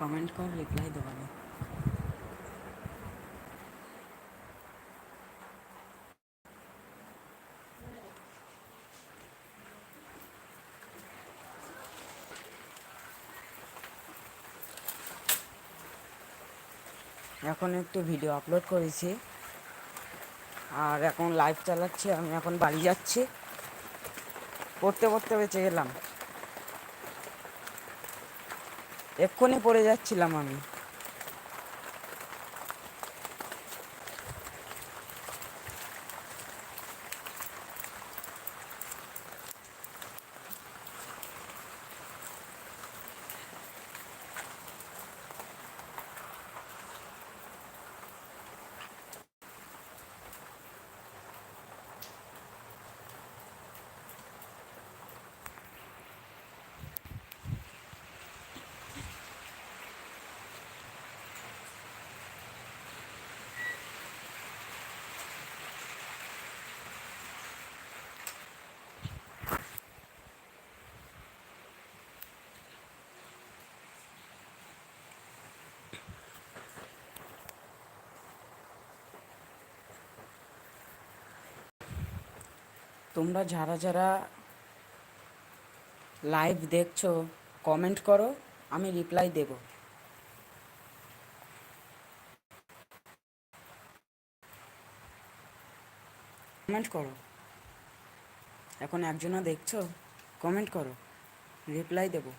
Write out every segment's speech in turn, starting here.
Comment কর reply দেবো এখন একটু ভিডিও আপলোড করেছি। আর এখন লাইভ চালাচ্ছি, আমি এখন বাড়ি যাচ্ছি। পড়তে পড়তে বেঁচে গেলাম। এক্ষুনি পড়ে যাচ্ছিলাম আমি। তোমরা যারা যারা লাইভ দেখছ কমেন্ট করো, আমি রিপ্লাই দেব। কমেন্ট করো। এখন একজনা দেখছ কমেন্ট করো রিপ্লাই দেবো।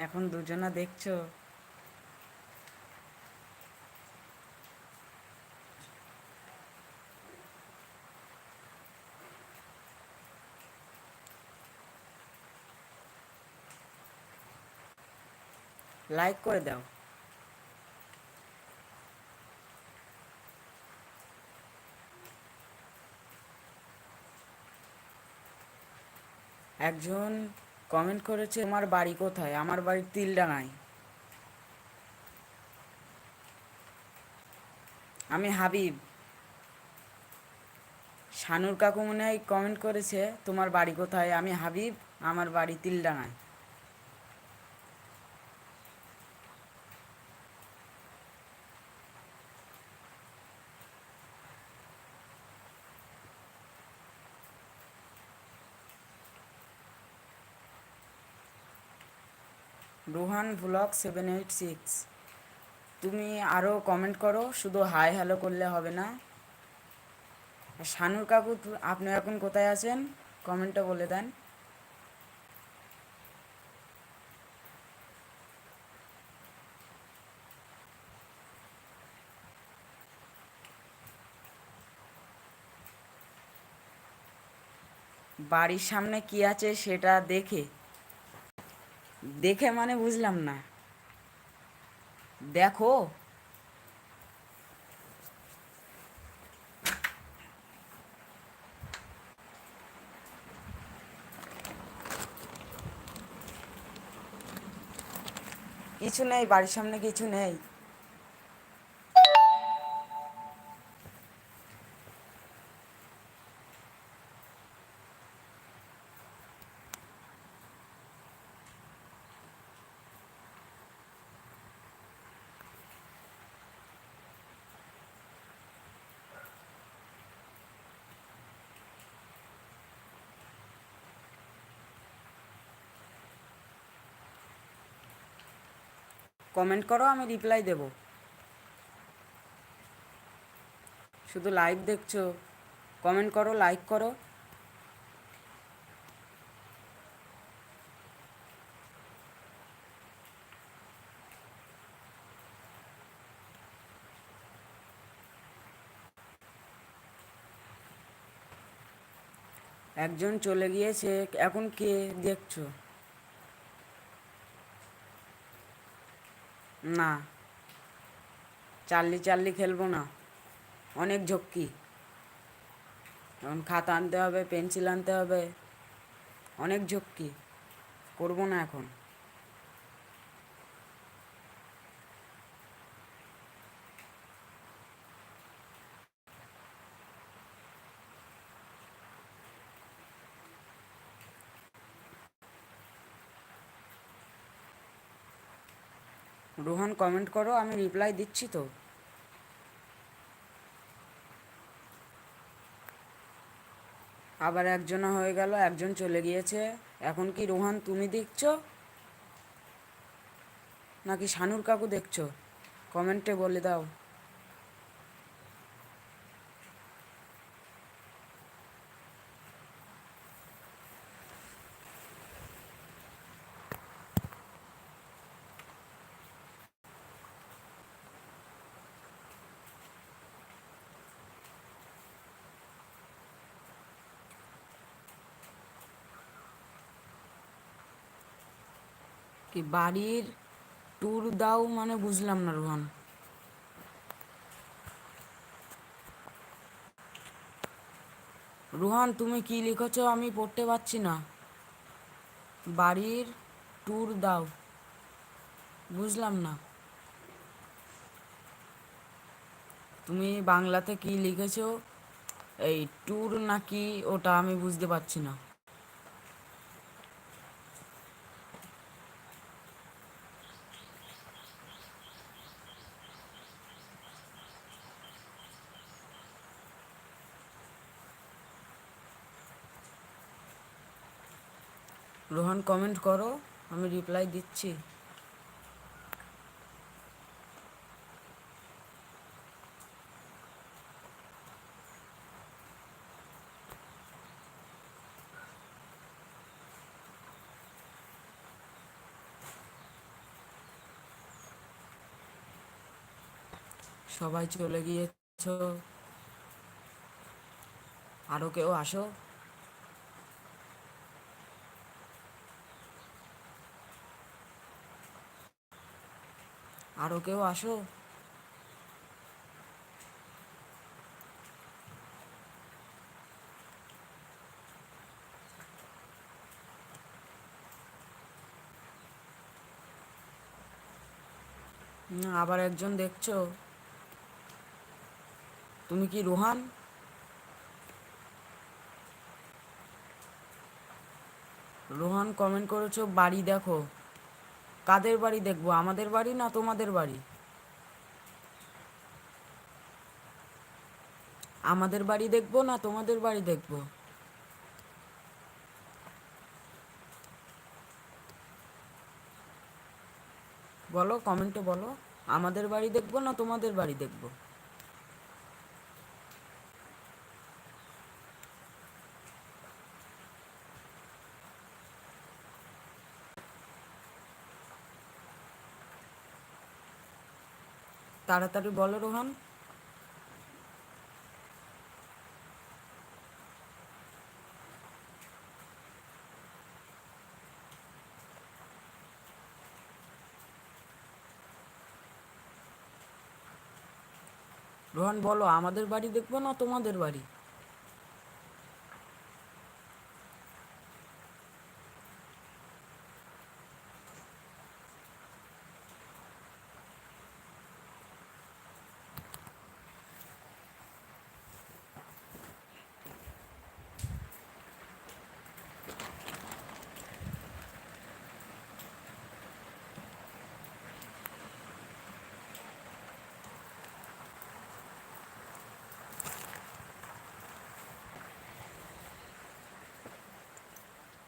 এখন দুজনা দেখছ? লাইক করে দাও। একজন কমেন্ট করেছে আমার বাড়ি কোথায়? আমার বাড়ি তিলডাঙায় আমি হাবিব। শানুর কাকু মনে হয় কমেন্ট করেছে, তোমার বাড়ি কোথায়? আমি হাবিব, আমার বাড়ি তিলডাঙায় Rohan vlog seven eight six তুমি আরও কমেন্ট করো, শুধু হাই হ্যালো করলে হবে না। শানুর কাকু আপনি এখন কোথায় আছেন? কমেন্টটা বলে দেন। বাড়ির সামনে কি আছে সেটা দেখে দেখে মানে বুঝলাম না। দেখো। কিছু নেই বাড়ির সামনে কিছু নেই। কমেন্ট করো, আমি রিপ্লাই দেব। শুধু লাইভ দেখছ কমেন্ট করো লাইক করো। একজন চলে গিয়েছে, এখন কে দেখছ? না। চাল্লি চাল্লি খেলব না। অনেক ঝক্কি। এখন খাতা আনতে হবে, পেন্সিল আনতে হবে। অনেক ঝক্কি। করব না এখন। রোহন কমেন্ট করো, আমি রিপ্লাই দিচ্ছি তো। আবার একজন হয়ে গেল, একজন চলে গিয়েছে। এখন কি রোহান তুমি দেখছ? নাকি শানুর কাকু দেখছ? কমেন্টে বলে দাও। কি বাড়ির ট্যুর দাও মানে বুঝলাম না, রোহান। রোহান, তুমি কি লিখেছো আমি পড়তে পারছি না। বাড়ির ট্যুর দাও। বুঝলাম না। তুমি বাংলাতে কি লিখেছো? এই ট্যুর নাকি ওটা আমি বুঝতে পারছি না রোহন কমেন্ট করো আমি রিপ্লাই দিচ্ছি। সবাই চলে গিয়েছ। আরও কেউ আসো। আরও কেউ আসো? আবার একজন দেখছ? তুমি কি রোহান? রোহান কমেন্ট করেছ বাড়ি দেখো। কাদের বাড়ি দেখব? আমাদের বাড়ি না তোমাদের বাড়ি? আমাদের বাড়ি দেখব না তোমাদের বাড়ি দেখব? বলো কমেন্টে বলো। আমাদের বাড়ি দেখব না তোমাদের বাড়ি দেখব? তাড়াতাড়ি বলো রোহান। রোহান বলো আমাদের বাড়ি দেখব না তোমাদের বাড়ি?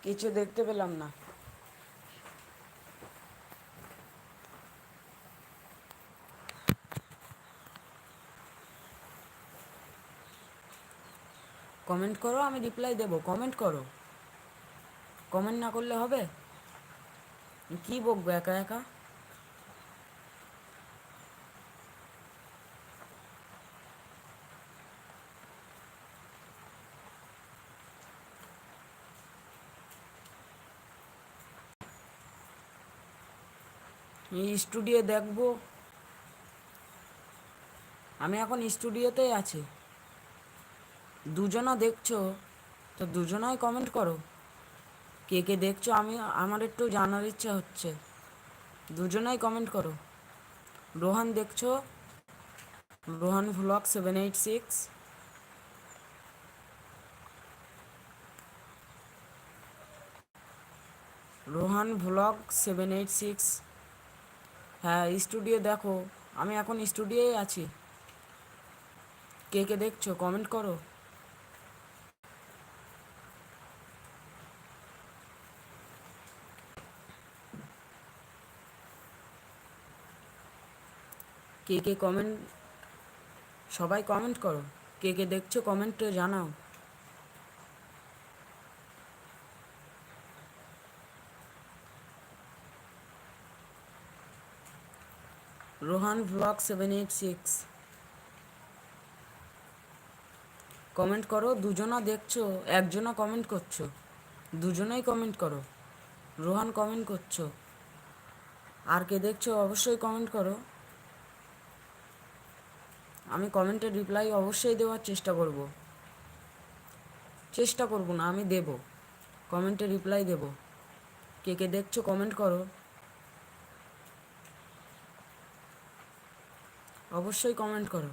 কিছু দেখতে পেলাম না। কমেন্ট করো, আমি রিপ্লাই দেব। কমেন্ট করো। কমেন্ট না করলে হবে? কি বকবো, একা একা? স্টুডিও দেখব। আমি এখন স্টুডিওতেই আছি। দুজনা দেখছ, তো দুজনাই কমেন্ট করো। কে কে দেখছ আমি, আমার একটু জানার ইচ্ছা হচ্ছে। দুজনাই কমেন্ট করো। রোহান দেখছ? Rohan vlog seven eight six Rohan vlog seven eight six হ্যাঁ স্টুডিও দেখো। আমি এখন স্টুডিওয়ে আছি। কে কে দেখছ? কমেন্ট করো। কে কে কমেন্ট সবাই কমেন্ট করো। কে কে দেখছ কমেন্টে জানাও। Rohan vlog seven eight six. Comment করো দুজনা দেখছ একজনা কমেন্ট করছ, দুজনেই কমেন্ট করো, রোহান কমেন্ট করছ, আর কে দেখছ অবশ্যই কমেন্ট করো। আমি কমেন্টের রিপ্লাই অবশ্যই দেওয়ার চেষ্টা করব। চেষ্টা করব না, আমি দেব। কমেন্টে রিপ্লাই দেব। কে কে দেখছ কমেন্ট করো। অবশ্যই কমেন্ট করো।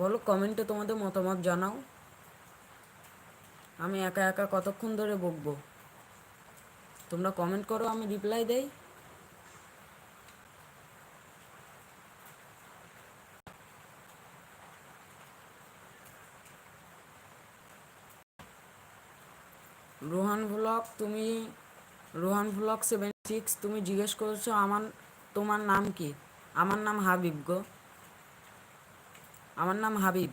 বলো কমেন্টে তোমাদের মতামত জানাও। আমি একা একা কতক্ষণ ধরে বকবো? তোমরা কমেন্ট করো, আমি রিপ্লাই দেই। রোহান ব্লগ তুমি রোহান ব্লগ সেভেন সিক্স তুমি জিজ্ঞেস করেছ আমার, তোমার নাম কি? আমার নাম হাবিব গো। আমার নাম হাবিব।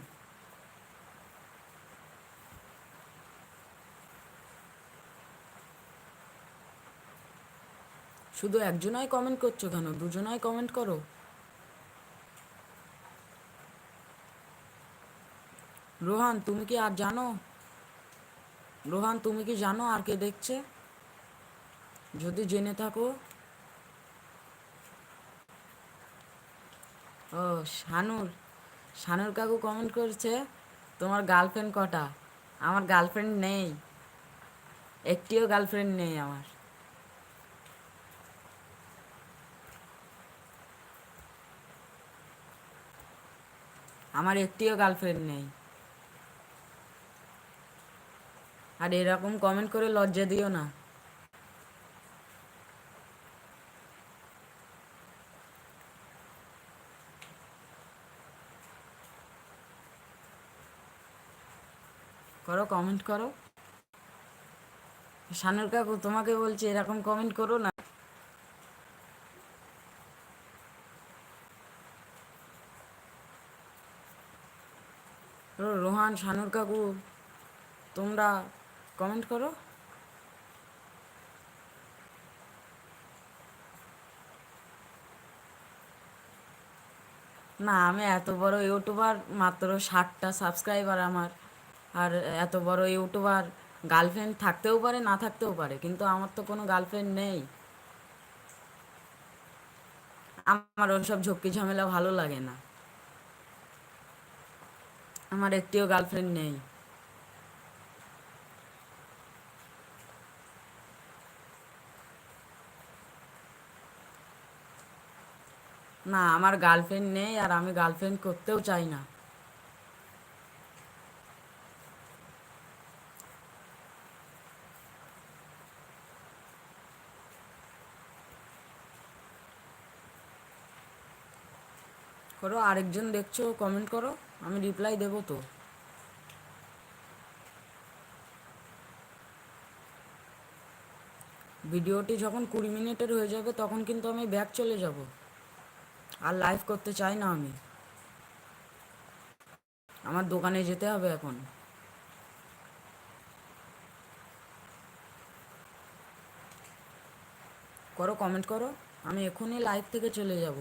শুধু একজনাই কমেন্ট করছ কেন? দুজনাই কমেন্ট করো। রোহান, তুমি কি আর জানো? রোহান, তুমি কি জানো আর কে দেখছে? যদি জেনে থাকো। ও, শানুর। শানুর কাকু কমেন্ট করছে, তোমার গার্লফ্রেন্ড কটা? আমার গার্লফ্রেন্ড নেই। একটিও গার্লফ্রেন্ড নেই আমার। আমার একটিও গার্লফ্রেন্ড নেই। আর এরকম কমেন্ট করে লজ্জা দিও না। করো কমেন্ট করো। সানুর কাকু তোমাকে বলছি এরকম কমেন্ট করো না। রোহান, শানুর কাকু, তোমরা কমেন্ট করো। না, আমি এত বড় ইউটিউবার মাত্র ষাটটা সাবস্ক্রাইবার আমার। আর এত বড় ইউটিউবার গার্লফ্রেন্ড থাকতেও পারে, না থাকতেও পারে, কিন্তু আমার তো কোনো গার্লফ্রেন্ড নেই। আমার ওসব ঝক্কি ঝামেলা ভালো লাগে না। আমার একটিও গার্লফ্রেন্ড নেই। না, আমার গার্লফ্রেন্ড নেই আর আমি গার্লফ্রেন্ড করতেও চাই না। করো, আরেকজন দেখছ কমেন্ট করো, আমি রিপ্লাই দেবো তো। ভিডিওটি যখন কুড়ি মিনিটের হয়ে যাবে, তখন কিন্তু আমি ব্যাক চলে যাব। আর লাইভ করতে চাই না আমি। আমার দোকানে যেতে হবে এখন। করো কমেন্ট করো, আমি এখনই লাইভ থেকে চলে যাব।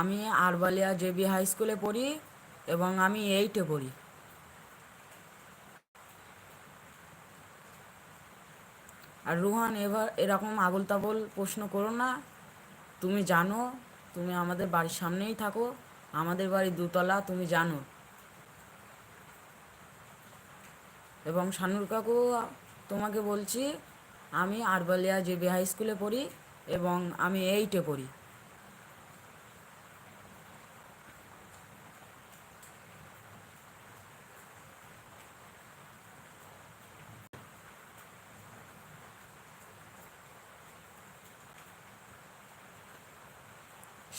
আমি আরবালিয়া জেবি হাই স্কুলে পড়ি এবং আমি এইটে পড়ি। আর রুহান, এবার এরকম আবল তাবল প্রশ্ন করো না। তুমি জানো, তুমি আমাদের বাড়ির সামনেই থাকো। আমাদের বাড়ি দুতলা, তুমি জানো। এবং শানুর কাকু, তোমাকে বলছি, আমি আরবালিয়া জেবি হাই স্কুলে পড়ি এবং আমি এইটে পড়ি।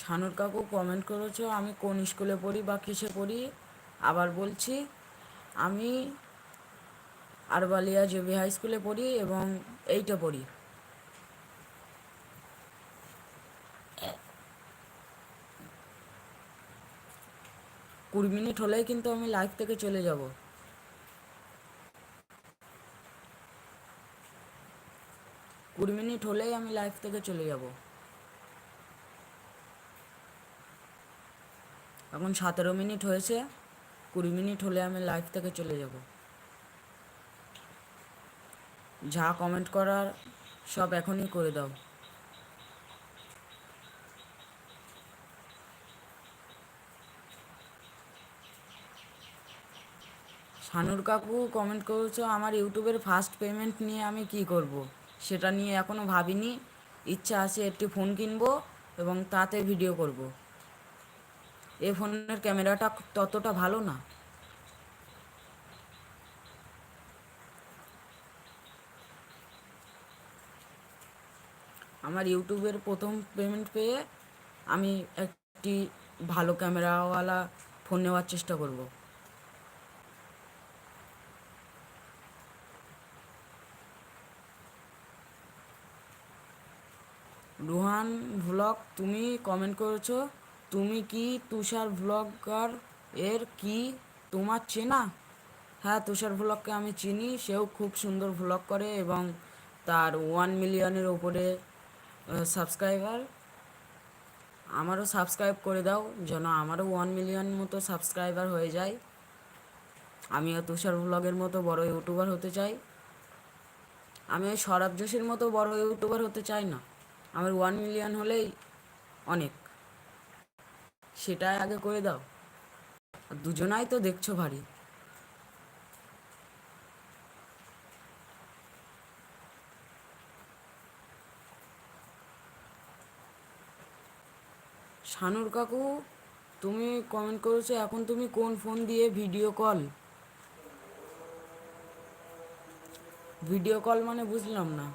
শানুর কাকু কমেন্ট করেছ, আমি কোন স্কুলে পড়ি বা কিসে পড়ি? আবার বলছি, আমি আরবালিয়া জেবি হাই স্কুলে পড়ি এবং এইটা পড়ি। কুড়ি মিনিট হলেই কিন্তু আমি লাইভ থেকে চলে যাব। কুড়ি মিনিট হলেই আমি লাইভ থেকে চলে যাব। এখন সতেরো মিনিট হয়েছে, কুড়ি মিনিট হলে আমি লাইভ থেকে চলে যাব যা কমেন্ট করার সব এখনই করে দাও শানুর কাকু কমেন্ট করেছ, আমার ইউটিউবের ফার্স্ট পেমেন্ট নিয়ে আমি কি করব। সেটা নিয়ে এখনও ভাবিনি ইচ্ছা আছে একটি ফোন কিনবো এবং তাতে ভিডিও করব। এ ফোনের ক্যামেরাটা ততটা ভালো না। আমার ইউটিউবের প্রথম পেমেন্ট পেয়ে আমি একটি ভালো ক্যামেরাওয়ালা ফোন নেওয়ার চেষ্টা করব। রুহান ভ্লগ তুমি কমেন্ট করেছ। তুমি কি তুষার ভ্লগার এর কি তোমার চেনা? হ্যাঁ তুষার ভ্লগকে আমি চিনি। সেও খুব সুন্দর ভ্লগ করে এবং তার ওয়ান মিলিয়নের ওপরে সাবস্ক্রাইবার আমারও সাবস্ক্রাইব করে দাও যেন আমারও ওয়ান মিলিয়ন মতো সাবস্ক্রাইবার হয়ে যায়। আমিও তুষার ভ্লগের মতো বড় ইউটিউবার হতে চাই। আমি ওই যোশীর মতো বড় ইউটিউবার হতে চাই না। আমার ওয়ান মিলিয়ন হলেই অনেক। সেটাই আগে করে দাও। দুজনাই তো দেখছ ভারী। শানুর কাকু, তুমি কমেন্ট করেছ, এখন তুমি কোন ফোন দিয়ে ভিডিও কল ভিডিও কল মানে বুঝলাম না।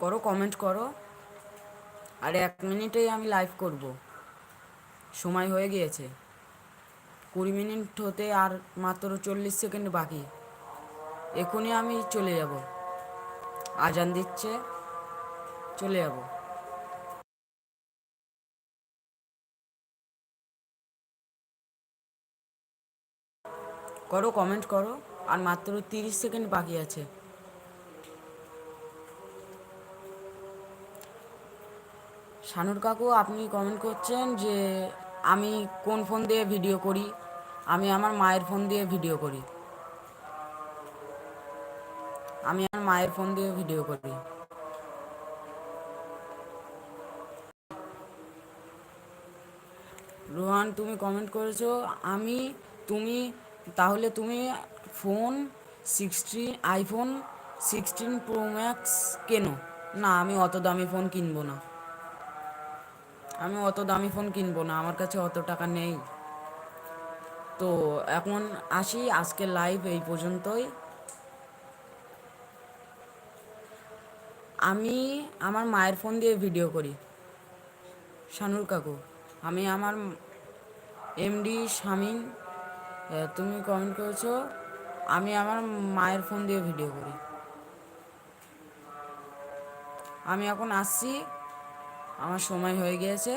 করো কমেন্ট করো। আর এক মিনিটেই আমি লাইভ করব। সময় হয়ে গিয়েছে। কুড়ি মিনিট হতে আর মাত্র চল্লিশ সেকেন্ড বাকি। এখনই আমি চলে যাব। আজান দিচ্ছে, চলে যাব। করো কমেন্ট করো। আর মাত্র তিরিশ সেকেন্ড বাকি আছে। শানুর কাকু, আপনি কমেন্ট করছেন যে আমি কোন ফোন দিয়ে ভিডিও করি? আমি আমার মায়ের ফোন দিয়ে ভিডিও করি। আমি আমার মায়ের ফোন দিয়ে ভিডিও করি। রোহান, তুমি কমেন্ট করেছ, আমি, তুমি, তাহলে তুমি phone sixteen iPhone sixteen pro max কেনো? না, আমি অত দামি ফোন কিনবো না। আমি অত দামি ফোন কিনবো না, আমার কাছে অত টাকা নেই। তো এখন আসি আজকের লাইভ এই পর্যন্তই। আমি আমার মায়ের ফোন দিয়ে ভিডিও করি, শানুর কাকু। আমি আমার এমডি শামিন তুমি কমেন্ট করেছ, আমি আমার মায়ের ফোন দিয়ে ভিডিও করি। আমি এখন আসছি। আমার সময় হয়ে গিয়েছে।